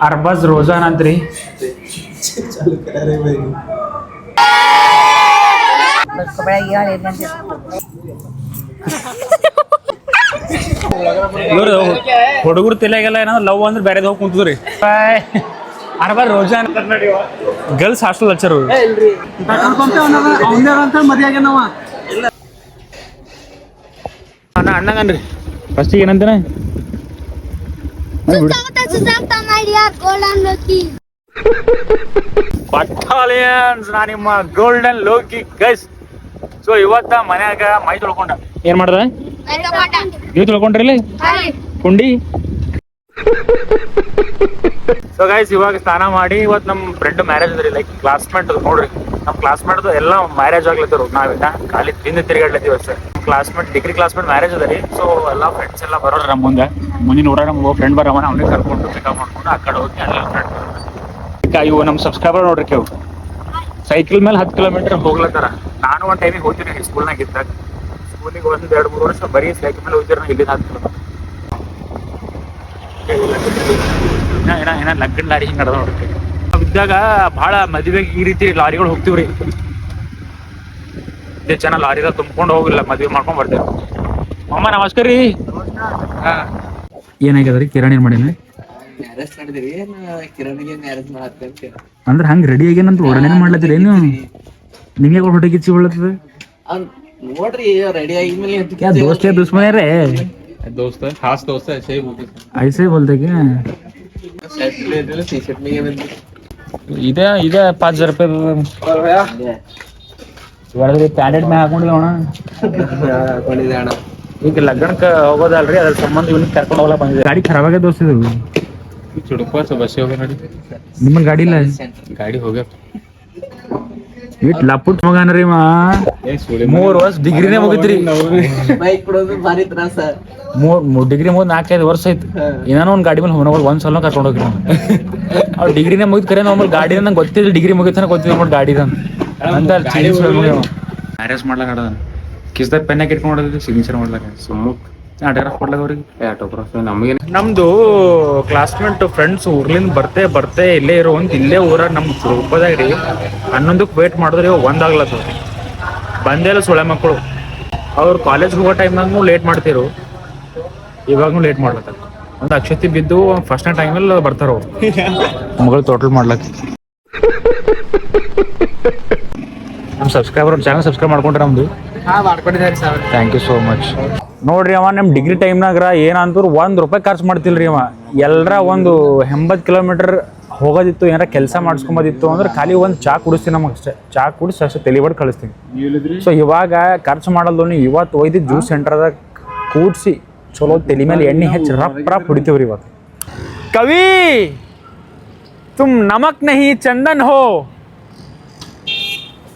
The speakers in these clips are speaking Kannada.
ಅರ್ಬಾಜ್ ರೋಜಾನ್ ಅಂತ್ರಿ ಇವ್ರು ಹುಡುಗರು ತಲೆಗೆಲ್ಲ ಏನಂದ್ರೆ ಲವ್ ಅಂದ್ರೆ ಬೇರೆ ಹೋಗಿ ಕುಂತದ್ರಿ ಅರ್ಬಾಜ್ ರೋಜಾ ಗರ್ಲ್ಸ್ ಹಾಸ್ಟೆಲ್ ಹಚ್ಚರು ಅಣ್ಣ ಅಣ್ಣಗನ್ರಿ. ಫಸ್ಟಿಗೆ ಏನಂತಾನೆ? ಬಟಾಲಿಯನ್ಸ್ ನಾ ನಿಮ್ಮ ಗೋಲ್ಡನ್ ಲೋಕಿ ಗೈಸ್. ಸೊ ಇವತ್ತ ಮನ್ಯಾಗ ಮೈ ತೊಳ್ಕೊಂಡ. ಏನ್ ಮಾಡ್ದ. ನೀವು ತೊಳ್ಕೊಂಡ್ರಿ ಇಲ್ಲಿ? ಕುಂಡಿ? ಸೊ ಗೈಸ್ ಇವಾಗ ಸ್ನಾನ ಮಾಡಿ ಇವತ್ ನಮ್ ಫ್ರೆಂಡ್ ಮ್ಯಾರೇಜ್ ಅದ್ರಿ ಲೈಕ್ ಕ್ಲಾಸ್ಮೇಟ್ ನೋಡ್ರಿ. ನಮ್ಮ ಕ್ಲಾಸ್ಮೇಟ್ ಎಲ್ಲಾ ಮ್ಯಾರೇಜ್ ಆಗ್ಲತ್ತರು ನಾವೆಲ್ಲ ಖಾಲಿ ತಿಂದು ತಿರುಗಾಡ್ಲತ್ತೀವಿ sir classmate degree classmate marriage ಅದರಿ ಸೊ ಎಲ್ಲಾ ಫ್ರೆಂಡ್ಸ್ ಎಲ್ಲ ಬರೋರು ನಮ್ಮ ಮುಂದೆ. ಮುಂದಿನ ಊರಾಗ ನಮ್ಮ ಫ್ರೆಂಡ್ ಬರವ ಅವನಿಗೆ ಕರ್ಕೊಂಡು ಪಿಕಪ್ ಮಾಡ್ಕೊಂಡು ಆ ಕಡೆ ಹೋಗಿ ಎಲ್ಲ ಫ್ರೆಂಡ್ ಇವು ನಮ್ಮ ಸಬ್ಸ್ಕ್ರೈಬರ್ ನೋಡ್ರಿ ಕೇವು ಸೈಕಲ್ ಮೇಲೆ ಹತ್ತು ಕಿಲೋಮೀಟರ್ ಹೋಗ್ಲತ್ತಾರ. ನಾನು ಒಂದು ಟೈಮಿಗೆ ಹೋಗ್ತೀನಿ ಸ್ಕೂಲ್ನಾಗ ಇದ್ದಾಗ. ಸ್ಕೂಲಿಗೆ ಒಂದು ಎರಡು ಮೂರು ವರ್ಷ ಬರೀ ಸೈಕಲ್ ಮೇಲೆ ಹೋಗ್ತೀರ ಇಲ್ಲಿ ಹತ್ತು ಕಿಲೋಮೀಟರ್ ಏನ ಏನ ಲಗ್ಗನ್ ಲಾರಿ ಹಿಂಗೆ ನಡೆದ ನೋಡ್ರಿ. ಇದ್ದಾಗ ಭಾಳ ಮದುವೆಗೆ ಈ ರೀತಿ ಲಾರಿಗಳು ಹೋಗ್ತೀವ್ರಿ. ಇದೇ ಜನ ಲಾರಿಗಳು ತುಂಬ್ಕೊಂಡು ಹೋಗಿಲ್ಲ ಮದುವೆ ಮಾಡ್ಕೊಂಡ್ ಬರ್ತೇವೆ ಅಮ್ಮ ನಮಸ್ಕಾರ. ರೀ ಏನಾಗ್ಯದ ಕಿರಣ್ ಏನ್ ಮಾಡಿದ್ರಿ ಅಂದ್ರೆ ಹಂಗ ರೆಡಿ ಆಗ್ಯಾನಂತ ಓಡನೆ ಮಾಡ್ಲತ್ತೀರಿ? ಏನು ನಿಮಗೆ ಹೊಟ್ಟೆ ಕಿಚ್ಚಿ ಬೀಳತ್ತದ? ನೋಡ್ರಿ ರೆಡಿ ಆಗಿದ್ಮೇಲೆ ಎದ್ದು क्या दोस्त है दुश्मन है रे दोस्त है खास दोस्त है ऐसे ही बोलते ऐसे ही बोलते क्या ಟಿ ಶರ್ಟ್ ಮೇಲೆ ಬಂದು ಇದೆ ಇದೆ ಪಾಚ್ ಹಜಾರ್ ರೂಪಾಯಿ ಇವಾಗ ಪ್ಯಾಂಡೆಡ್ ಮ್ಯಾಗ ಹಾಕೊಂಡಿಲ್ಲ ಅಣ್ಣ ಹಾಕೊಂಡಿದ್ದೆ ಅಣ್ಣ ಈಗ ಲಗ್ನಕ್ಕೆ ಹೋಗೋದಲ್ರಿ ಅದ್ರ ಸಂಬಂಧ ಇವ್ನಿಗೆ ಕರ್ಕೊಂಡು ಹೋಗ್ಲಾ ಬಂದಿದೆ ಗಾಡಿ ಖರಾಬ್ ಆಗ್ಯದ ದೋಸ್ತ ಇದು चुड़कुआ से बसे हो गए गाड़ी ನಿಮ್ಮ ಗಾಡಿ ಇಲ್ಲ गाड़ी हो गया ಇಟ್ ಲಪುಟ್ ಮಗನ್ರಿ ಮಾ ಮೂರ್ ವರ್ಷ ಡಿಗ್ರಿನೇ ಮುಗಿತ್ರಿ ಬೈಕ್ ಬಿಡೋದು ಭಾರಿ ತ್ರಾಸ ಮೂರ್ ಮೂರ್ ಡಿಗ್ರಿ ಮುಗಿದ್ ನಾಲ್ಕೈದು ವರ್ಷ ಆಯ್ತು. ಏನೋ ಒಂದ್ ಗಾಡಿ ಮೇಲೆ ಹೋಗೋಣ ಒಂದ್ ಸಲ ಕರ್ಕೊಂಡು ಹೋಗಿ ಅವ್ರು ಡಿಗ್ರಿನೇ ಮುಗಿದ್ ಕರೆ ನಮ್ಮ ಗಾಡಿ ನಂಗೆ ಗೊತ್ತಿಲ್ಲ ಡಿಗ್ರಿ ಮುಗಿತಾನೆ ಗೊತ್ತಿಲ್ಲ ನೋಡಿ ಗಾಡಿ ಅಂತ ಮ್ಯಾರೇಜ್ ಮಾಡ್ಲಾಕ ಕಿಸ್ದಾಗ ಪೆನ್ನಾಗ ಇಟ್ಕೊಂಡು ಸಿಗ್ನೇಚರ್ ಮಾಡ್ಲಾಕ ಆಟೋಗ್ರಾಫ್ ಕೊಡ್ಲಾಕ ಅವ್ರಿಗೆ? ಆಟೋಗ್ರಾಫ್ ನಮಗೆ ನಮ್ದು ಕ್ಲಾಸ್ಮೇಟ್ ಫ್ರೆಂಡ್ಸ್ ಊರ್ಲಿಂದ ಬರ್ತೆ ಬರ್ತೆ ಇಲ್ಲೇ ಇರೋ ಒಂದ್ ಇಲ್ಲೇ ಊರ ನಮ್ಮ ರೂಪದಾಗ ರೀ ಹನ್ನೊಂದಕ್ಕೆ ವೇಟ್ ಮಾಡಿದ್ರೆ ಒಂದಾಗ್ಲತ್ತ ಬಂದೇ ಇಲ್ಲ ಸುಳೆ ಮಕ್ಕಳು ಅವ್ರು ಕಾಲೇಜ್ ಹೋಗೋ ಟೈಮ್ನಾಗೂ ಲೇಟ್ ಮಾಡ್ತಿರು. ಇವಾಗೂ ಲೇಟ್ ಮಾಡ್ಲತ್ತ ಒಂದು ಅಕ್ಷತಿ ಬಿದ್ದು ಫಸ್ಟ್ನೇ ಟೈಮಲ್ಲಿ ಬರ್ತಾರ ಅವ್ರು. ಮಗಳು ಟೋಟಲ್ ಮಾಡ್ಲಕ್. ನಮ್ಮ ಸಬ್ಸ್ಕ್ರೈಬರ್ ಚಾನಲ್ ಸಬ್ಸ್ಕ್ರೈಬ್ ಮಾಡ್ಕೊಂಡ್ರೆ ನಮ್ದು. ಹಾ ಮಾಡ್ಕೊಂಡಿದ್ದಾರೆ ಸರ್. ಥ್ಯಾಂಕ್ ಯು ಸೋ ಮಚ್ ನೋಡ್ರಿ ಅವ ನಮ್ಮ ಡಿಗ್ರಿ ಟೈಮ್ನಾಗ್ರ ಏನಂತೂ ಒಂದು ರೂಪಾಯಿ ಖರ್ಚು ಮಾಡ್ತಿಲ್ರಿ ಅವ. ಎಲ್ಲರ ಒಂದು ಎಂಬತ್ತು ಕಿಲೋಮೀಟರ್ ಹೋಗೋದಿತ್ತು ಏನಾರ ಕೆಲಸ ಮಾಡಿಸ್ಕೊಂಬೋದಿತ್ತು ಅಂದ್ರೆ ಖಾಲಿ ಒಂದು ಚಾ ಕುಡಿಸ್ತೀನಿ ನಮಗೆ ಅಷ್ಟೇ. ಚಾ ಕುಡಿಸಿ ಅಷ್ಟೇ ತಲೆ ಕಳಿಸ್ತೀನಿ. ಸೊ ಇವಾಗ ಖರ್ಚು ಮಾಡಲ್ದು ಇವತ್ತು ಒಯ್ದು ಜ್ಯೂಸ್ ಸೆಂಟರ್ದಾಗ ಕೂಡಿಸಿ ಚಲೋ ತಲೆ ಮೇಲೆ ಎಣ್ಣೆ ಹೆಚ್ಚು ರಪ್ ರಪ್ ಹೊಡಿತೀವ್ರಿ ಇವತ್ತು. ಕವಿ ತುಮ್ ನಮಕ್ ನಹಿ ಚಂದನ್ ಹೋ.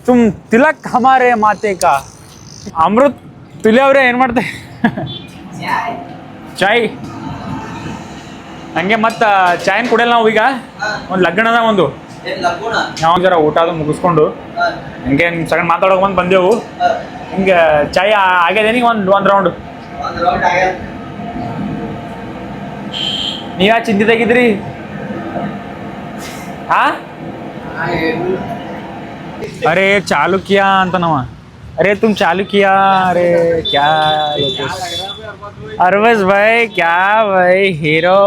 ತುಮ್ ತಿಲಕ್ ಹಮಾರೆ ಮಾತೆ ಕಾ. ಅಮೃತ್ ತುಲಿಯವ್ರೆ ಏನ್ ಮಾಡ್ತೆ ಚಾಯ್. ಹಂಗೆ ಮತ್ತ ಚಾಯ್ ಕುಡಿಯಲ್ಲ ನಾವು ಈಗ ಒಂದು ಲಗ್ನದ ಒಂದು. ನಾವು ಜರ ಊಟ ಅದು ಮುಗಿಸ್ಕೊಂಡು. ಹಂಗೆ ಸಗಣ್ ಮಾತಾಡೋಕೆ ಬಂದು ಬಂದೆವು. ಹಿಂಗೆ ಚಾಯ್ ಆಗ್ಯದೇನಿ ಒಂದು ಒಂದು ರೌಂಡ್ ನೀವ್ಯಾ ಚಿಂತಿತಾಗಿದ್ರಿ ಹಾ अरे चालू किया ಅಂತ ನಾವ अरे तुम चालू किया अरे क्या अरवज भाई क्या भाई हीरो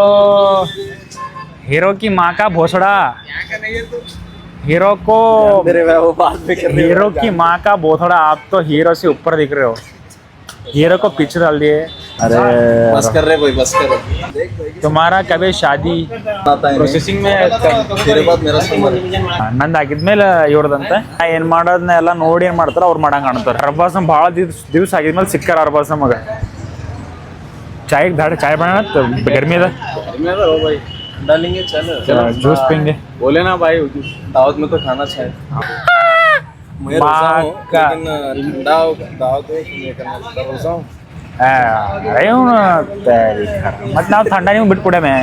हीरो की माँ का भोसड़ा हीरो को हीरो की माँ का भोसड़ा आप तो हीरो से ऊपर दिख रहे हो हीरो को पीछे डाल दिए अरे बस कर रहे कोई बस कर तुम्हारा कभी शादी ಪ್ರೊಸೆಸಿಂಗ್ ಮೇ तेरे बाद मेरा समर ನಂದು ಆಗಿದ್ಮೇಲೆ ಇವ್ರದಂತೆ ನಾ ಏನ್ ಮಾಡೋದನ್ನ ಎಲ್ಲ ನೋಡಿ ಏನ್ ಮಾಡ್ತಾರ ಅವ್ರು ಮಾಡಂಗ ಕಾಣ್ತಾರ ಅರ್ಬಾಸಮ್ ಭಾಳ ದಿವ್ಸ ದಿವ್ಸ ಆಗಿದ್ಮೇಲೆ ಸಿಕ್ಕಾರ ಅರ್ಬಾಸಮ್ ಮಗ ಚಾಯ್ ದಾಡ ಚಾಯ್ ಬಣ್ಣ ಗರ್ಮಿ ಅದ भाई डालेंगे चल ಜ್ಯೂಸ್ ಪಿಂಗೆ बोले ना भाई दावत में तो खाना चाहिए मैं रोजा हूँ का- लेकिन ठंडा हो- दावत हो ये करना पड़ता रोजा हूँ ಮತ್ತೆ ನಾವು ಥಂಡ ನೀವು ಬಿಟ್ಟು ಕೊಡಮೆ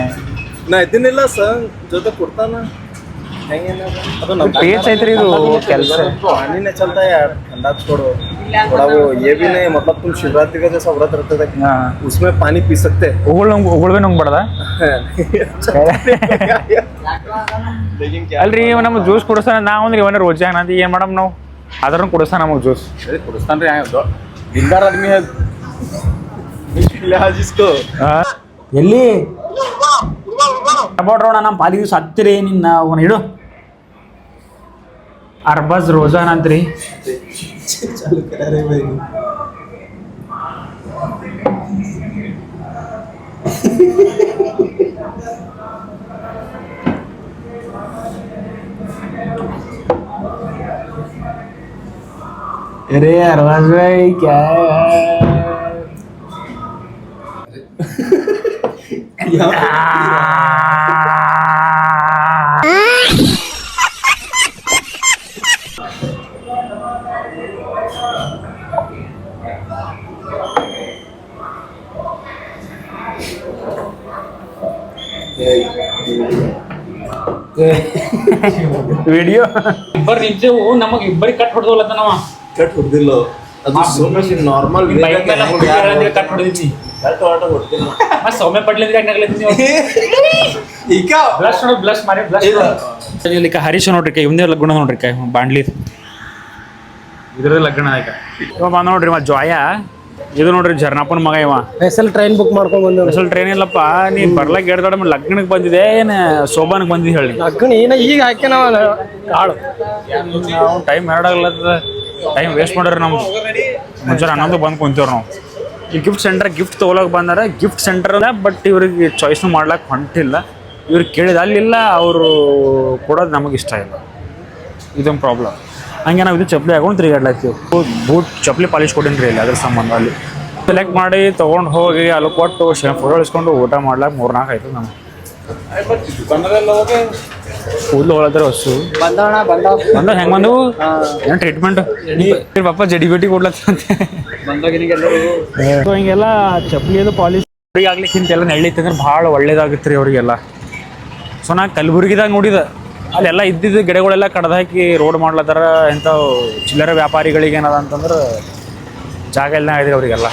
ನಾ ಇದ್ದೀನಿಲ್ಲ ಸರ್ ಜೊತೆ ಕೊಡ್ತಾನ ಅದು ನಮ್ಮ पेज ಐತ್ರಿ ಇದು ಕೆಲಸ पानी नहीं चलता है यार ठंडा छोड़ो थोड़ा वो ये भी नहीं मतलब तुम शिवरात्रि का जैसा व्रत रखते थे उसमें पानी पी सकते हैं ಉಗುಳ್ ಉಗುಳ್ಬೇ ನಂಗೆ ಬಡದ लेकिन क्या ಅಲ್ರಿ ಇವ ನಮ್ಗೆ ಜ್ಯೂಸ್ ಕುಡಿಸ್ತಾನ ನಾವು ಅಂದ್ರೆ ಇವನ ರೋಜ ಏನಂತ ಏನ್ ಮಾಡಮ್ ನಾವು ಅದ್ರನ್ನ ಕುಡಿಸ್ತಾನ ನಮಗೆ ಜ್ಯೂಸ್ ಕುಡಿಸ್ತಾನ್ರಿ ಹ್ಯಾಂಗ ದಿಲ್ದಾರ್ ಆದ್ಮಿ ಹೈ. लिहाज इसको ಎಲ್ಲಿ ಅಬೋಡ್ರೋಣ ನಮ್ಮ ಪಾದಿ ದಿವಸ ಹತ್ತಿರಿ ನಿನ್ನ ಅವನ ಇಡು ಅರ್ಬಸ್ ರೋಜಾನ್ ಅಂತ್ರಿ अरे अरबाज भाई क्या ವಿಡಿಯೋ ಇಬ್ಬರು ನಿಜವು ನಮಗ್ ಇಬ್ಬರಿಗೆ ಕಟ್ ಹೊಡೆದೋಲತ್ತ ನಾವ ಕಟ್ ಹೊಡೆದಿಲ್ಲ. ಅದು ಸುಮ್ಮನೆ ನಾರ್ಮಲ್ ಕಟ್ ಹೊಡೆದಿದ್ವಿ ಮತ್ತೆ ಸೌಮ್ಯ ಪಡ್ಲಿದ್ರೆ ಈಗ ನೋಡು ಮಾಡಿ ಇಲ್ಲಿ ಹರೀಶ್ ನೋಡ್ರಿ ಕೈ ಇವಂದೇ ಲಗ್ನ ನೋಡ್ರಿ ಕೈ ಬಾಂಡ್ಲಿ. ಇದ್ರದ್ದು ಲಗ್ನ ಆಯ್ಕ. ಇವ ಬಂದ ನೋಡ್ರಿ ಇವ ಜಾಯ. ಇದು ನೋಡ್ರಿ ಜರ್ನಾಪನ್ ಮಗ ಇವ. ಸ್ಪೆಷಲ್ ಟ್ರೈನ್ ಬುಕ್ ಮಾಡ್ಕೊಂಡ್ ಬಂದ ಸ್ಪೆಷಲ್ ಟ್ರೈನ್ ಇಲ್ಲಪ್ಪ ನೀ ಬರ್ಲಾಕ್ ಎಡ್ದಾಡ ಲಗ್ನಕ್ಕೆ ಬಂದಿದೆ ಏನ್ ಶೋಭಾನಕ್ ಬಂದಿದೆ ಹೇಳಿ. ಲಗ್ನ ಏನ ಈಗ ಹಾಕಿ ನಾವ ಕಾಳು ಟೈಮ್ ಎರಡಾಗ್ಲತ್ತದ ಟೈಮ್ ವೇಸ್ಟ್ ಮಾಡ್ರಿ ನಾವು ಮುಂಚೆ ಹನ್ನೊಂದು ಬಂದು ಕುಂತೀವ್ರಿ ನಾವು. ಗಿಫ್ಟ್ ಸೆಂಟರ್ ಗಿಫ್ಟ್ ತೊಗೊಳಕ್ ಬಂದಾರ ಗಿಫ್ಟ್ ಸೆಂಟರ್ ಬಟ್ ಇವ್ರಿಗೆ ಚಾಯ್ಸ್ ಮಾಡ್ಲಕ್ಕೆ ಹೊಂಟಿಲ್ಲ. ಇವ್ರು ಕೇಳಿದ ಅಲ್ಲಿಲ್ಲ, ಅವರು ಕೊಡೋದು ನಮಗೆ ಇಷ್ಟ ಇಲ್ಲ. ಇದೊಂದು ಪ್ರಾಬ್ಲಮ್ ಹಂಗೆ ನಾವು ಇದು ಚಪ್ಪಲಿ ಹಾಕೊಂಡು ತಿರುಗಾಡ್ಲಾಕ್ತೀವಿ ಬೂಟ್ ಚಪ್ಪಲಿ ಪಾಲಿಶ್ ಕೊಟ್ಟಿನಿ ರೀ ಇಲ್ಲಿ ಅದ್ರ ಸಂಬಂಧ ಅಲ್ಲಿ. ಸೆಲೆಕ್ಟ್ ಮಾಡಿ ತೊಗೊಂಡು ಹೋಗಿ, ಅಲ್ಲಿ ಕೊಟ್ಟು ಫೋಟೋ ಇಸ್ಕೊಂಡು ಊಟ ಮಾಡ್ಲಾಕ ಮೂರ್ನಾಲ್ಕು ಆಯ್ತು ನಮ್ಗೆ. ಕೂದಲು ಹೊಳದ್ರೆ ಹೊಸು ಬಂದವಣ ಬಂದವ? ಬಂದ ಹೆಂಗ್ ಬಂದವು ಏನ್ ಟ್ರೀಟ್ಮೆಂಟ್ ಪಾಪ ಜಡಿ ಬೇಟಿ ಕೊಡ್ಲತ್ತಂತೆ ಸೊ ಹಿಂಗೆಲ್ಲ ಚಪ್ಪಲಿ ಅದು ಅವ್ರಿಗೆ ಆಗ್ಲಿಕ್ಕಿಂತ ಎಲ್ಲಾ ನೆಳ್ಳಿತ್ತಂದ್ರೆ ಭಾಳ ಒಳ್ಳೇದಾಗುತ್ತೆ ರೀ ಅವರಿಗೆಲ್ಲ. ಸೊ ನಾ ಕಲಬುರ್ಗಿದಾಗ ನೋಡಿದ. ಅಲ್ಲೆಲ್ಲ ಇದ್ದಿದ್ದ ಗಿಡಗಳೆಲ್ಲ ಕಡ್ದು ಹಾಕಿ ರೋಡ್ ಮಾಡ್ಲತ್ತಾರ ಇಂಥವು ಚಿಲ್ಲರೆ ವ್ಯಾಪಾರಿಗಳಿಗೆ ಏನದ ಅಂತಂದ್ರೆ ಜಾಗ ಎಲ್ಲ ಇದೆ ಅವರಿಗೆಲ್ಲ.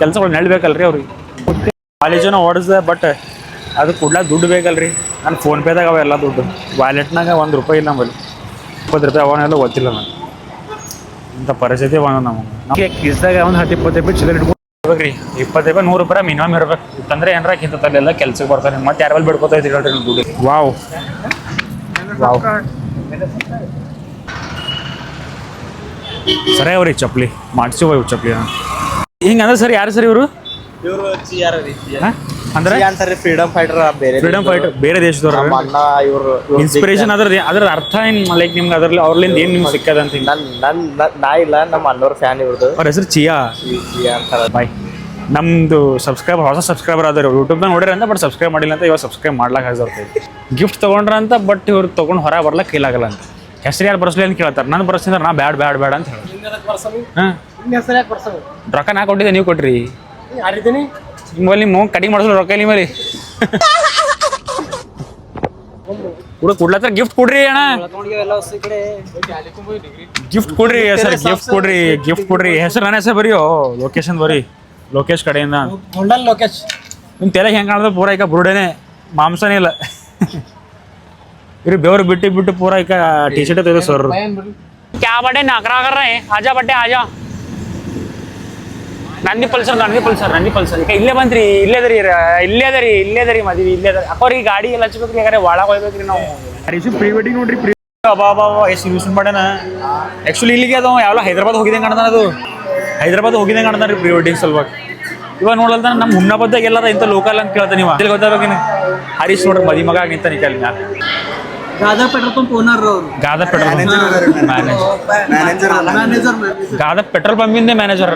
ಕೆಲಸಗಳು ನೆಳ್ಬೇಕಲ್ರಿ ಅವ್ರಿಗೆ. ಕಾಲೇಜನ ಓಡಿಸ್ದೆ ಬಟ್ ಅದು ಕೊಡ್ಲಾಕ ದುಡ್ಡು ಬೇಕಲ್ರಿ. ನಾನು ಫೋನ್ಪೇದಾಗ ಅವೆಲ್ಲ ದುಡ್ಡು. ವ್ಯಾಲೆಟ್ನಾಗ ಒಂದು ರೂಪಾಯಿ ಇಲ್ಲ ನಮ್ಮಲ್ಲಿ ಇಪ್ಪತ್ತು ರೂಪಾಯಿ ಅವನೆಲ್ಲ ಗೊತ್ತಿಲ್ಲ ನಾನು ಇಂಥ ಪರಿಸ್ಥಿತಿ ಬಂದ ನಮಗೆ. ನಮಗೆ ಕಿಸ್ದಾಗ ಒಂದು ಹತ್ತು ಇಪ್ಪತ್ತು ರೂಪಾಯಿ ಚಿಲ್ಲರೆ ಇಟ್ಕೊಂಡು ಇರ್ಬೇಕ್ರಿ ಇಪ್ಪತ್ತು ರೂಪಾಯಿ ನೂರು ರೂಪಾಯಿ ಮಿನಿಮಮ್ ಇರ್ಬೇಕು. ಇತ್ತಂದ್ರೆ ಏನಾರ ಎಲ್ಲ ಕೆಲ್ಸಕ್ಕೆ ಬರ್ತಾರೆ. ಮತ್ತೆ ಯಾರು ಬಿಡ್ಕೋತಾ ಇದ್ದೀರಿ ಹೇಳ್ರಿ ನಮ್ಮ ದುಡ್ಡು. ವಾವ್. ವಾವ್. ಸರಿ ಅವ್ರಿ ಚಪ್ಪಲಿ ಮಾಡಿಸಿ ಇವು ಚಪ್ಪಲಿ ಹಿಂಗೆ ಅಂದ್ರೆ ಸರ್ ಯಾರು ಸರ್ ಇವರು? ಇವರು ಚಿಯಾರ ರೀತಿ. ಅಂದ್ರೆ? ಅಂತಾರೆ ಫ್ರೀಡಮ್ ಫೈಟರ್ ಬೇರೆ ಫ್ರೀಡಮ್ ಫೈಟರ್ ಬೇರೆ ದೇಶದವ್ರು ನಮ್ಮ ಅಣ್ಣ ಇವರು ಇನ್ಸ್ಪಿರೇಷನ್ ಅದ್ರ ಅದ್ರ ಅರ್ಥ ಏನ್ ಲೈಕ್ ನಿಮ್ಗೆ ಅದ್ರಲ್ಲಿ ಅವ್ರಲಿಂದ ಏನ್ ನಿಮ್ಗೆ ಸಿಕ್ಕದ ಅಂತ ನನ್ ನನ್ ನನ್- ನಾ ಇಲ್ಲ ನಮ್ಮ ಅಣ್ಣವ್ರ ಫ್ಯಾನ್ ಇವ್ರದ್ದು ಅವ್ರ ಹೆಸರು ಚಿಯಾ. ಚಿಯಾ ಅಂತಾರ ಬಾಯ್ ನಮ್ದು ಸಬ್ಸ್ಕ್ರೈಬರ್ ಹೊಸ ಸಬ್ಸ್ಕ್ರೈಬರ್ ಆದ್ರೆ ಯೂಟ್ಯೂಬ್ ನೋಡಿರ ಅಂತ ಬಟ್ ಸಬ್ಸ್ಕ್ರೈಬ್ ಮಾಡಿಲ್ಲ ಅಂತ ಇವಾಗ ಸಬ್ಸ್ಕ್ರೈಬ್ ಮಾಡ್ಲಾಕ ಹಜರ್ತೈತಿ ಗಿಫ್ಟ್ ತಗೊಂಡ್ರ ಅಂತ ಬಟ್ ಇವ್ರು ತೊಗೊಂಡು ಹೊರ ಬರ್ಲಕ್ಕೆ ಕೈಲಾಗಲ್ಲ ಅಂತ. ಹೆಸರು ಯಾರು ಬರ್ಸ್ಲಿ ಅಂತ ಕೇಳ್ತಾರೆ. ನಾನು ಬರ್ಸಿದ್ರೆ ನಾ ಬ್ಯಾಡ್ ಬ್ಯಾಡ್ ಬ್ಯಾಡ್ ಅಂತ ಹೇಳಿ ರೊಕ್ಕ ನಾ ಕೊಟ್ಟಿದ್ದೆ ನೀವು ಕೊಟ್ರಿ. ಯಾರಿದ್ದೀನಿ? ನಿಮ್ಮಲ್ಲಿ ನಿಮ್ಮ ಕಡಿಮೆ ಮಾಡಿಸ್ಲು ರೊಕ್ಕ ಇಲ್ಲಿ ಮೇಲೆ. ಕೂಡ ಕೊಡ್ಲತ್ತಾರ ಗಿಫ್ಟ್ ಕೊಡ್ರಿ ಅಣ್ಣ. ಗಿಫ್ಟ್ ಕೊಡ್ರಿ ಸರ್ ಗಿಫ್ಟ್ ಕೊಡ್ರಿ ಗಿಫ್ಟ್ ಕೊಡ್ರಿ. ಹೆಸರು ನನ್ನ ಹೆಸರು ಬರೀ ಲೊಕೇಶನ್ ಬರೀ ಲೋಕೇಶ್ ಕಡೆಯಿಂದ. ಹೊಂಡಲ್ ಲೋಕೇಶ್. ನಿಮ್ಮ ತಲೆ ಹೆಂಗೆ ಕಾಣ್ದ ಪೂರ ಈಗ ಬುರುಡೇನೆ ಮಾಂಸನೇ ಇಲ್ಲ. ಇವ್ರು ಬೆವರು ಬಿಟ್ಟು ಬಿಟ್ಟು ಪೂರ ಈಗ ಟಿ ಶರ್ಟ್ ತೆಗೆದು ಸರ್. ಕ್ಯಾ ಬಟ್ಟೆ ನಕರಾ ಕರ್ ರहे ಆಜಾ ಬಟ್ಟೆ Azha. Nandi Pulsar Nandi Pulsar Nandi Pulsar. ಈಗ ಇಲ್ಲೇ ಬಂದ್ರಿ ಇಲ್ಲೇ ಅದರಿ ಇಲ್ಲೇ ಅದರಿ ಇಲ್ಲೇ ಅದರಿ ಮದ್ವಿ ಇಲ್ಲೇ ಅಕ್ಕೋರಿ ಗಾಡಿ ಎಲ್ಲ ಹಚ್ಬೇಕ್ರಿ ಯಾಕಂದ್ರೆ ಒಳಗೆ ಹೋಗ್ಬೇಕ್ರಿ ನಾವು. ಹರೀಶು ಪ್ರೀ ವೆಡ್ಡಿಂಗ್ ನೋಡ್ರಿ ಪ್ರೀ ಅಬಾ ಅಬಾ ಅಬಾ ಎಷ್ಟು ಯೂಸ್ ಮಾಡ್ಯಾನ. ಆ್ಯಕ್ಚುಲಿ ಇಲ್ಲಿಗೆ ಅದು ಯಾವ ಹೈದ್ರಾಬಾದ್ ಹೋಗಿದ್ದಂಗೆ ಕಾಣ್ತಾನ ಅದು. ಹೈದ್ರಾಬಾದ್ ಹೋಗಿದ್ದಂಗೆ ಕಾಣ್ತಾನ ರೀ ಪ್ರೀ ವೆಡ್ಡಿಂಗ್ ಸಲುವಾಗಿ. ಇವಾಗ ನೋಡಲ್ದ ನಮ್ಮ ಹುಮ್ನಾಬದ್ದಾಗ ಎಲ್ಲಾರ ಇಂಥ ಲೋಕಲ್ ಅಂತ ಕೇಳ್ತಾನೆ ನೀವು ಇಲ್ಲಿ ಗೊತ್ತಾಗ ಹರೀಶ್ ನೋಡ್ರಿ ಮದಿ ಮಗ ನಿಂತಾನೆ ನಿಂತ ಮ್ಯಾಲ. ಗಾದಾ ಪೆಟ್ರೋಲ್ ಪಂಪ್ ಓನರ್ ಅವರು ಗಾದ ಪೆಟ್ರೋಲ್ ಮ್ಯಾನೇಜರ್ ಮ್ಯಾನೇಜರ್ ಗಾದ ಪೆಟ್ರೋಲ್ ಪಂಪಿಂದ ಮ್ಯಾನೇಜರ್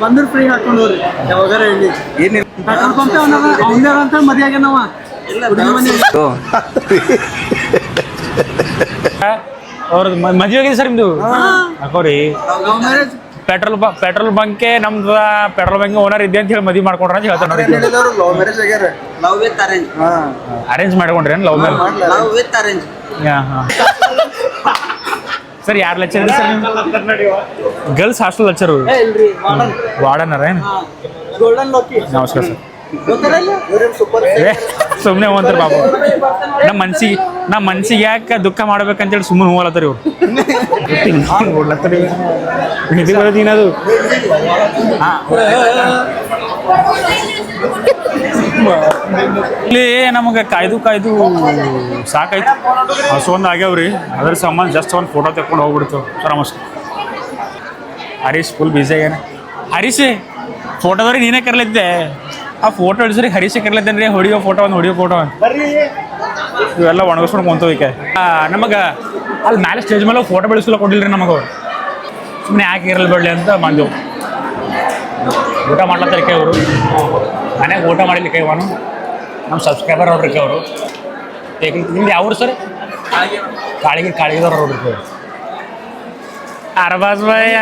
ಬಂದ್ರೆ ಫ್ರೀ ಹಾಕೊಂಡು ಹೋಗ್ರಿ ಯಾವಾಗಾರ ಹೇಳಿ ಪೆಟ್ರೋಲ್ ಪಂಪ್ ಅವನೇ ಅಂತ ಮದಿ ಆಗ್ಯಾನವ ಅವ್ರದ್ದು ಮದುವೆ ಆಗಿದೆ ಸರ್ ನಿಮ್ದು ಹಾಕೋರಿ ಲವ್ ಮ್ಯಾರೇಜ್ ಪೆಟ್ರೋಲ್ ಪೆಟ್ರೋಲ್ ಬಂಕೆ ನಮ್ದು ಪೆಟ್ರೋಲ್ ಬಂಕ್ ಓನರ್ ಇದೆ ಅಂತ ಹೇಳಿ ಮದುವೆ ಮಾಡ್ಕೊಂಡ್ರ ಅಂತ ಹೇಳ್ತಾರೆ ಲವ್ ಮ್ಯಾರೇಜ್ ಆಗ್ಯಾರ? ಲವ್ ವಿತ್ ಅರೇಂಜ್ ಹಾ. ಅರೇಂಜ್ ಮಾಡ್ಕೊಂಡ್ರಿ love marriage love with arrange sir ಯಾರು lecture sir girls hostel lecture warden. ವಾರ್ಡನರ ಏನು? ಗೋಲ್ಡನ್ ಲೋಕಿ ನಮಸ್ಕಾರ ಸರ್. ಸುಮ್ಮನೆ ಹೋಗ್ತಾರೆ ಬಾಬು. ನಮ್ಮ ಮನ್ಸಿಗೆ ನಮ್ಮ ಮನ್ಸಿಗೆ ಯಾಕೆ ದುಃಖ ಮಾಡ್ಬೇಕಂತೇಳಿ ಸುಮ್ಮನೆ ಹೋಗ್ಲತ್ತಾರ ಇವ್ರು. ಇದು ಬರೋದಿನದು ಇಲ್ಲಿ ನಮಗೆ ಕಾಯ್ದು ಕಾಯ್ದು ಸಾಕಾಯ್ತು. ಹಸು ಒಂದು ಆಗ್ಯಾವ್ರಿ. ಅದ್ರ ಸಂಬಂಧ ಜಸ್ಟ್ ಒಂದು ಫೋಟೋ ತೆಕ್ಕೊಂಡು ಹೋಗ್ಬಿಡ್ತು. ನಮಸ್ಕಾರ. ಹರೀಶ್ ಫುಲ್ ಬ್ಯುಸಿ ಆಗ್ಯಾನ. ಹರೀಶ್ ಫೋಟೋದವ್ರಿಗೆ ನೀನೇ ಕರ್ಲಿದ್ದೆ. ಆ ಫೋಟೋ ಹಿಡಿಸ್ರಿ ಹರೀಶ್ ರೀ ಹೊಡಿಯೋ ಫೋಟೋ ಒಂದು ಹೊಡಿಯೋ ಫೋಟೋ ಇವೆಲ್ಲ ಒಣಗಿಸ್ಕೊಂಡು ಕುಂತವಿಕೆ ನಮಗೆ ಅಲ್ಲಿ ಮ್ಯಾಲೆ ಸ್ಟೇಜ್ ಮೇಲೆ ಫೋಟೋ ಬೆಳೆಸಲ್ಲ ಕೊಡಿಲ್ರಿ ನಮಗೆ ಸುಮ್ಮನೆ ಯಾಕೆ ಇರಲಿ ಬಿಡಲಿ ಅಂತ ಬಂದೆವು. ಊಟ ಮಾಡ್ಲತ್ತಾರ ಕೈ ಅವರು. ಮನೆಗೆ ಊಟ ಮಾಡಿಲ್ಲ ಅವನು ನಮ್ಮ ಸಬ್ಸ್ಕ್ರೈಬರ್ ಅವ್ರಿಗೆ ಅವರು ನಿಮ್ದು ಯಾವ ಸರ್? ಕಾಳಿಗಿರಿ ಕಾಳಿಗಿದವ್ರು ನೋಡ್ರಿ ಕೈ ಅರ್ಬಾಸ್ ಭಯ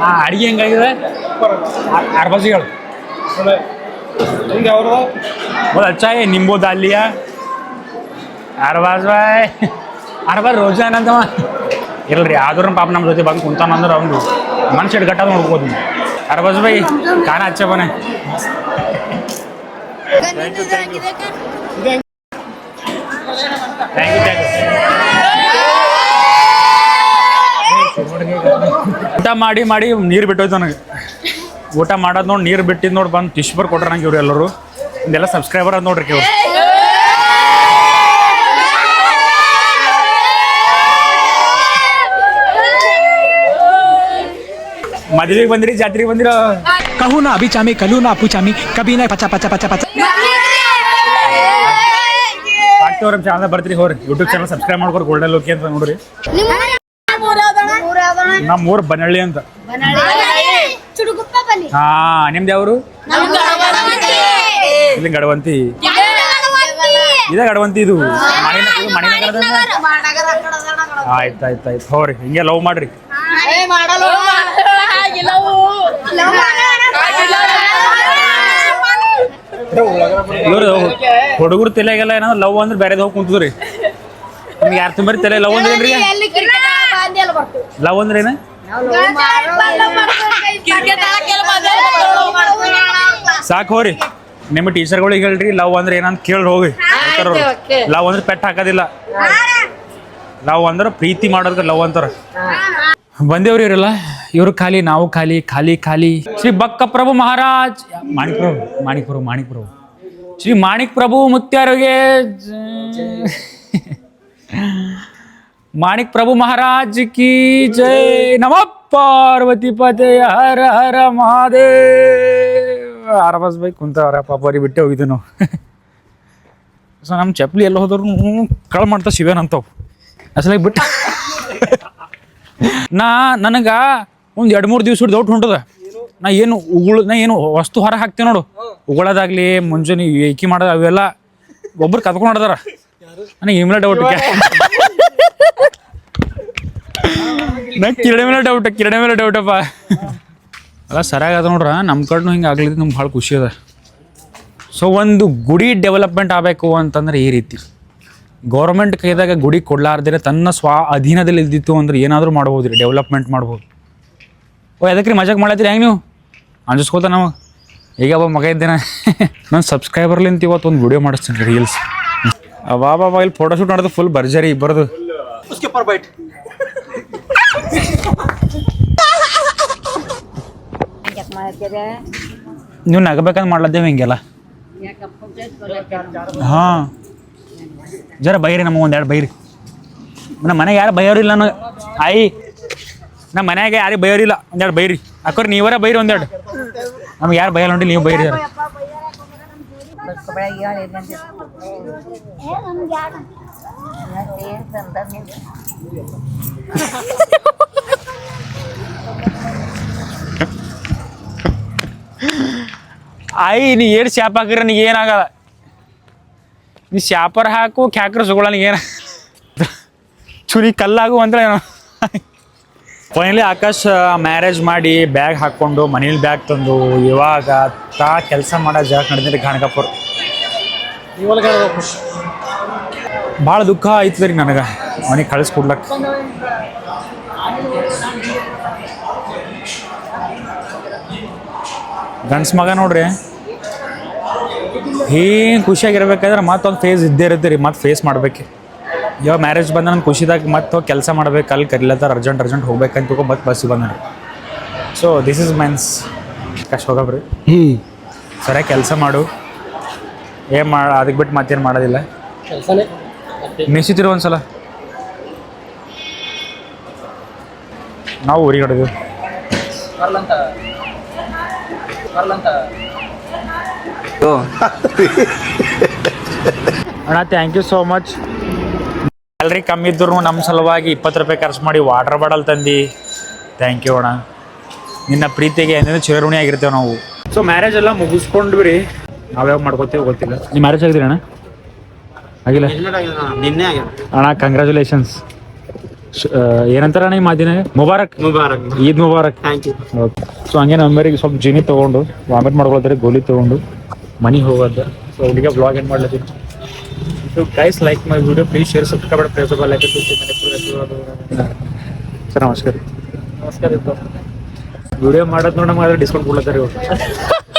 ಆ ಅಡಿಗೆ ಹೆಂಗಾಗಿದೆ ಅರ್ಬಾಸಿಗಳು बहुत अच्छा है नींबू डाल लिया ಅರ್ಬಾಸ್ ಬಾಯ್ ಅರ್ಬಾಸ್ ರೋಜ ಏನಂತವ ಇಲ್ರಿ ಆದ್ರೂ ಪಾಪ ನಮ್ಮ ಜೊತೆ ಬಂದು ಕುಂತಾನಂದ್ರೆ ಅವ್ನು ಮನುಷ್ಯ ಗಟ್ಟ ನೋಡ್ಬೋದು ಅರ್ಬಾಸ್ ಬಾಯ್ ಖಾನ ಹಚ್ಚ ಬನೆ ಥ್ಯಾಂಕ್ ಯು ಥ್ಯಾಂಕ್ ಯು ಊಟ ಮಾಡಿ ಮಾಡಿ ನೀರು ಬಿಟ್ಟೋಯ್ತು ನನಗೆ. ಊಟ ಮಾಡೋದು ನೋಡಿ ನೀರು ಬಿಟ್ಟಿದ್ದು ನೋಡಿ ಬಂದು ಟಿಶ್ ಬರ್ ಕೊಟ್ರ ನಂಗೆ ಇವ್ರು ಎಲ್ಲರೂ. ಇದೆಲ್ಲ ಸಬ್ಸ್ಕ್ರೈಬರ್ ಅದು ನೋಡ್ರಿ ಕೇವ್ರು ಮದುವೆಗೆ ಬಂದ್ರಿ ಜಾತ್ರೆಗೆ ಬಂದಿರ? ಕಹುನ ಅಭಿಚಾಮಿ ಕಲೂನ ಅಪುಚಾಮಿ ಕಬಿನ ಪಚ ಪಚ ಪಚ ಪಚ. ಆಗ್ತವ್ರ ಚಾನಲ್ ಬರ್ತೀರಿ ಹೋರಿ ಯೂಟ್ಯೂಬ್ ಚಾನಲ್ ಸಬ್ಸ್ಕ್ರೈಬ್ ಮಾಡ್ಕೊಡ್ರಿ ಗೋಲ್ಡನ್ ಲೋಕಿ ಅಂತ ನೋಡ್ರಿ. ನಮ್ಮ ಊರು ಬನಹಳ್ಳಿ ಅಂತ. ಹಾ ನಿಮ್ದು ಯಾವ್ರು? ಇಲ್ಲಿ ಗಡವಂತಿ. ಇದೇ ಗಡವಂತಿ. ಇದು ಮಣಿನಗರ ಮಣಿನಗರದ ಆಯ್ತು ಆಯ್ತು ಆಯ್ತು ಹೋರಿ ಹಿಂಗೆ ಲವ್ ಮಾಡ್ರಿ. ಇವ್ರು ಹುಡುಗರು ತಲೆಗೆಲ್ಲ ಏನಾದ್ರು ಲವ್ ಅಂದ್ರೆ ಬೇರೆದ್ ಹೋಗಿ ಕುಂತದ್ರಿ. ನಿಮ್ಗೆ ಯಾರು ತುಂಬರಿ ತಲೆ ಲವ್ ಅಂದ್ರೆ ಏನ್ರಿ? ಲವ್ ಅಂದ್ರೆ ಏನ? ಸಾಕು ಹೋರಿ. ನಿಮ್ಮ ಟೀಚರ್ಗಳಿಗೆ ಹೇಳ್ರಿ ಲವ್ ಅಂದ್ರೆ ಏನಂತ ಕೇಳಿ ಹೋಗಿ. ಲವ್ ಅಂದ್ರೆ ಪೆಟ್ಟ ಹಾಕೋದಿಲ್ಲ. ಲವ್ ಅಂದ್ರೆ ಪ್ರೀತಿ ಮಾಡೋದಕ್ಕೆ ಲವ್ ಅಂತಾರ. ಬಂದೇವ್ರಿ ಇವರೆಲ್ಲ? ಇವರು ಖಾಲಿ ನಾವು ಖಾಲಿ ಖಾಲಿ ಖಾಲಿ. ಶ್ರೀ ಬಕ್ಕ ಪ್ರಭು ಮಹಾರಾಜ್. ಮಾಣಿಕ್ ಪ್ರಭು ಮಾಣಿಕ್ ಪ್ರಭು ಮಾಣಿಕ್ ಪ್ರಭು ಶ್ರೀ ಮಾಣಿಕ್ ಪ್ರಭು ಮುತ್ಯಾರಿಗೆ ಮಾಣಿಕ್ ಪ್ರಭು ಮಹಾರಾಜ್ ಕಿ ಜೈ. ನಮ ಪಾರ್ವತಿ पते ಹರ ಹರ ಮಹಾದೇವ್. ಆರಬಾಸ್ ಬೈ ಕುಂತವ್ರ ಪಾಪರಿ ಬಿಟ್ಟೆ ಹೋಗಿದನು ಸೊ ನಮ್ಮ ಚಪ್ಪಲಿ ಎಲ್ಲ ಹೋದ್ರು ಕಳ್ ಮಾಡ್ತಾ ಸಿವೇನಂತವ್ ಅಸಲಾಗಿ ಬಿಟ್ಟ. ನಾ ನನಗ ಒಂದು ಎರಡು ಮೂರು ದಿವ್ಸ ಡೌಟ್ ಹೊಂಟದ ನಾ ಏನು ಉಗುಳ, ನಾ ಏನು ವಸ್ತು ಹೊರ ಹಾಕ್ತೀನಿ ನೋಡು. ಉಗುಳೋದಾಗ್ಲಿ, ಮುಂಜಾನೆ ಏಕಿ ಮಾಡೋದು ಅವೆಲ್ಲ. ಒಬ್ರು ಕದ್ಕೊಂಡು ಹೊಡೆದಾರ ನನಗೆ ಇಮ್ಲ ಡೌಟ್ ನಾ ಕಿರಣಿ ಮೇಲೆ ಡೌಟ್ ಕಿರಣಿ ಮೇಲೆ ಡೌಟಪ್ಪ ಅಲ್ಲ ಸರಿಯಾಗದ ನೋಡ್ರ ನಮ್ಮ ಕಡೆನೂ ಹಿಂಗೆ ಆಗ್ಲಿದ್ದು ನಮ್ಗೆ ಭಾಳ ಖುಷಿ ಅದ. ಸೊ ಒಂದು ಗುಡಿ ಡೆವಲಪ್ಮೆಂಟ್ ಆಗಬೇಕು ಅಂತಂದ್ರೆ ಈ ರೀತಿ. ಗೌರ್ಮೆಂಟ್ ಕೈದಾಗ ಗುಡಿ ಕೊಡ್ಲಾರ್ದಿರ ತನ್ನ ಸ್ವ ಅಧೀನದಲ್ಲಿ ಇದ್ದಿತ್ತು ಅಂದ್ರೆ ಏನಾದರೂ ಮಾಡ್ಬೋದು ರೀ ಡೆವಲಪ್ಮೆಂಟ್ ಮಾಡ್ಬೋದು. ಓ ಅದಕ್ಕೆ ರೀ ಮಜಾಕ್ ಮಾಡತ್ತೀರಿ ಹೆಂಗೆ ನೀವು? ಅಂಜಿಸ್ಕೋತ ನಾವು ಈಗ ಒಬ್ಬ ಮಗ ಇದ್ದೇನೆ. ನಾನು ಸಬ್ಸ್ಕ್ರೈಬರ್ಲಿಂತ ಇವತ್ತು ಒಂದು ವಿಡಿಯೋ ಮಾಡಿಸ್ತೀನಿ ರೀ ರೀಲ್ಸ್ ಬಾಬಾ ಇಲ್ಲಿ ಫೋಟೋಶೂಟ್ ಮಾಡೋದು ಫುಲ್ ಬರ್ಜರಿ ಇಬ್ಬರದು. ನೀವು ನಗಬೇಕಂತ ಮಾಡ್ಲದ್ದೇವೆ ಹಿಂಗೆಲ್ಲ. ಹಾಂ. ಜರ ಬೈರಿ ನಮಗೆ ಒಂದೆರಡು ಬೈರಿ. ನಮ್ಮ ಮನೆಗೆ ಯಾರು ಬೈಯೋರಿಲ್ಲ ನನಗೆ ಆಯಿ ನಮ್ಮ ಮನೆಗೆ ಯಾರು ಬೈಯೋರಿಲ್ಲ ಒಂದೆರಡು ಬೈರಿ. ಅಕ್ಕೋರಿ, ನೀವರ ಬೈರಿ ಒಂದೆರಡು. ನಮ್ಗೆ ಯಾರು ಬೈಯಲ್ಲ ನೋಡಿ, ನೀವು ಬೈರಿ ಆಯಿ ನೀ ಏನು ಶಾಪ್ ಹಾಕಿರ ನೀ ಏನಾಗಲ್ಲ ನೀ ಶಾಪರ್ ಹಾಕು ಕ್ಯಾಕ್ರ ಸುಗಳ ನನಗೆ ಏನ ಚುರಿ ಕಲ್ಲಾಗು ಅಂದ್ರೆ ಏನೋ. ಫೈನಲಿ ಆಕಾಶ್ ಮ್ಯಾರೇಜ್ ಮಾಡಿ ಬ್ಯಾಗ್ ಹಾಕ್ಕೊಂಡು ಮನೇಲಿ ಬ್ಯಾಗ್ ತಂದು ಇವಾಗ ತಾ ಕೆಲಸ ಮಾಡೋ ಜಾಗ ನಡೆದಿದೆ ಗಾಣಗಾಪುರ. ಭಾಳ ದುಃಖ ಆಯ್ತು ರೀ ನನಗೆ. ಮನೆಗೆ ಕಳಿಸ್ಕೊಡ್ಲಕ್ಕೆ ಗಂಡ್ಸ್ ಮಗ ನೋಡ್ರಿ. ಏನು ಖುಷಿಯಾಗಿರ್ಬೇಕಾದ್ರೆ ಮತ್ತೊಂದು ಫೇಸ್ ಇದ್ದೇ ಇರುತ್ತೆ ರೀ ಮತ್ತೆ ಫೇಸ್ ಮಾಡ್ಬೇಕು. ಇವಾಗ ಮ್ಯಾರೇಜ್ ಬಂದ ನನ್ನ ಖುಷಿದಾಗ ಮತ್ತೆ ಹೋಗಿ ಕೆಲಸ ಮಾಡ್ಬೇಕು ಅಲ್ಲಿ ಕರಿಲತ್ತಾರ ಅರ್ಜೆಂಟ್ ಅರ್ಜೆಂಟ್ ಹೋಗ್ಬೇಕಂತ ತಿಳ್ಕೊ ಮತ್ತೆ ಬಸ್ಸಿಗೆ ಬಂದ್ರಿ ಸೊ ದಿಸ್ ಇಸ್ ಮೈನ್ಸ್ ಕಷ್ಟ ಹೋಗಬ್ರಿ ಸರಿಯಾಗಿ ಕೆಲಸ ಮಾಡು. ಏನು ಮಾಡ ಅದಕ್ಕೆ ಬಿಟ್ಟು ಮತ್ತೇನು ಮಾಡೋದಿಲ್ಲ. ಕೆಲಸನೇ. ಮೆಸಿತಿರು ಒಂದ್ಸಲ ನಾವು ಊರಿಗೆ ಹೊಡೆದು ಬರ್ಲಂತ. ಬರ್ಲಂತ ಅಣ್ಣ thank you so much salary ಕಮ್ಮಿ ಇದ್ರು ನಮ್ಮ ಸಲುವಾಗಿ ಇಪ್ಪತ್ತು ರೂಪಾಯಿ ಖರ್ಚು ಮಾಡಿ ವಾಟರ್ ಬಾಟಲ್ ತಂದು. ಥ್ಯಾಂಕ್ ಯು ಅಣ್ಣ. ನಿನ್ನ ಪ್ರೀತಿಗೆ ಏನೇನು ಚಿರಋಣಿ ಆಗಿರ್ತೇವೆ ನಾವು. ಸೊ ಮ್ಯಾರೇಜ್ ಎಲ್ಲ ಮುಗಿಸ್ಕೊಂಡ್ವಿ ರೀ ನಾವ್ಯಾವ ಮಾಡ್ಕೋತೀವಿ ಗೊತ್ತಿಲ್ಲ. ನಿಮ್ಮ ಮ್ಯಾರೇಜ್ ಆಗಿದ್ರಿ ಅಣ್ಣ? ಆಗಿಲ್ಲ? ನಿನ್ನೆ ಅಣ್ಣ ಕಂಗ್ರ್ಯಾಚುಲೇಷನ್ಸ್ ಏನಂತಾರ ಅಣ್ಣ ಈ ಮಾತಿನ? ಮುಬಾರಕ್. ಮುಬಾರಕ್. ಈದ್ ಮುಬಾರಕ್. ಥ್ಯಾಂಕ್ ಯು ಓಕೆ ಸೊ ಹಂಗೆ ನಂಬರಿಗೆ ಸ್ವಲ್ಪ ಜಿನಿ ತಗೊಂಡು ವಾಮಿಟ್ ಮಾಡ್ಕೊಳ್ತಾರೆ ಗೋಲಿ ತಗೊಂಡು ಮನಿ ಹೋಗೋದು. ಸೊ ಹುಡುಗ ಬ್ಲಾಗ್ ಏನು ಮಾಡ್ಲತ್ತೀನಿ so guys like my video please share subscribe please like sir ನಮಸ್ಕಾರ. ನಮಸ್ಕಾರ ವಿಡಿಯೋ ಮಾಡೋದು ನೋಡಿ ನಮ್ಗೆ ಡಿಸ್ಕೌಂಟ್ ಕೊಡ್ಲತ್ತಾರೆ ಇವ್ರು.